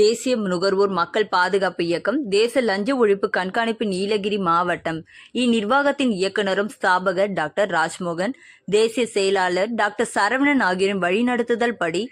தேசிய நுகர்வோர் மக்கள் பாதுகாப்பு இயக்கம் தேச லஞ்ச ஒழிப்பு கண்காணிப்பு நீலகிரி மாவட்டம். இந்நிர்வாகத்தின் இயக்குனரும் ஸ்தாபகர் டாக்டர் ராஜ்மோகன் தேசிய செயலாளர் டாக்டர் சரவணன் ஆகியோரின் வழிநடத்துதல் படி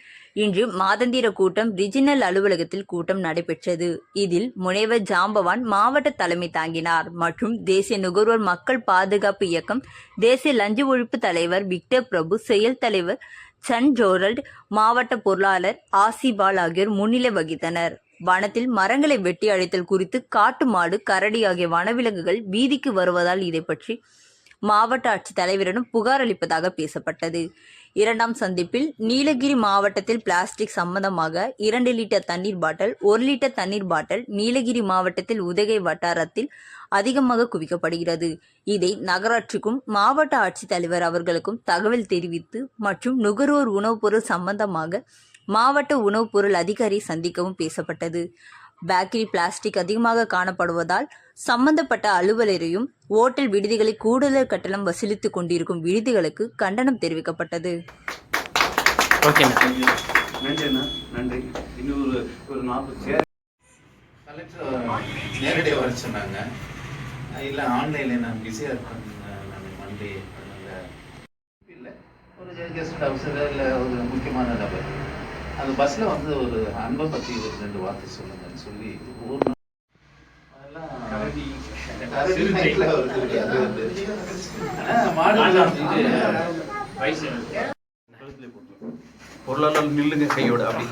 இன்று மாதந்திர கூட்டம் ரிஜினல் அலுவலகத்தில் கூட்டம் நடைபெற்றது. இதில் முனைவர் ஜாம்பவான் மாவட்ட தலைமை தாங்கினார். மற்றும் தேசிய நுகர்வோர் மக்கள் பாதுகாப்பு இயக்கம் தேசிய லஞ்ச ஒழிப்பு தலைவர் விக்டர் பிரபு செயல் தலைவர் சன் ஜோரல்ட் மாவட்ட பொருளாளர் ஆசிபால் ஆகியோர் முன்னிலை வகித்தனர். வனத்தில் மரங்களை வெட்டி அழித்தல் குறித்து காட்டு மாடு கரடி ஆகிய வனவிலங்குகள் வீதிக்கு வருவதால் இதை பற்றி மாவட்ட ஆட்சித் தலைவரிடம் புகார் அளிப்பதாக பேசப்பட்டது. இரண்டாம் சந்திப்பில் நீலகிரி மாவட்டத்தில் பிளாஸ்டிக் சம்பந்தமாக இரண்டு லிட்டர் தண்ணீர் பாட்டில் ஒரு லிட்டர் தண்ணீர் பாட்டில் நீலகிரி மாவட்டத்தில் உதகை வட்டாரத்தில் அதிகமாக குவிக்கப்படுகிறது. இதை நகராட்சிக்கும் மாவட்ட ஆட்சித்தலைவர் அவர்களுக்கும் தகவல் தெரிவித்து மற்றும் நுகர்வோர் உணவுப் பொருள் சம்பந்தமாக மாவட்ட உணவுப் பொருள் அதிகாரி சந்திக்கவும் பேசப்பட்டது. பேக்கரி பிளாஸ்டிக் அதிகமாக காணப்படுவதால் சம்பந்தப்பட்ட அலுவலரையும் ஓட்டல் விடுதிகளில் கூடுதல் கட்டணம் வசூலித்துக் கொண்டிருக்கும் விடுதிகளுக்கு கண்டனம் தெரிவிக்கப்பட்டது. ஒரு ஒரு நாற்பது சேர் கலெக்டர் நேரடியாக வர சொன்னாங்க. இல்லை ஆன்லைனில் நான் பிஸியாக இருக்கேன். நான் மண்டே அதனால். இல்லை. ஒரு கெஸ்ட் ஹவுஸில் இல்லை ஒரு முக்கியமான நபர். அந்த பஸ்ஸில் வந்து ஒரு அன்பை பற்றி ஒரு ரெண்டு வார்த்தை சொல்லுங்கன்னு சொல்லி ஒரு பொருளாளர் நில்லுங்க கையோட அப்படி.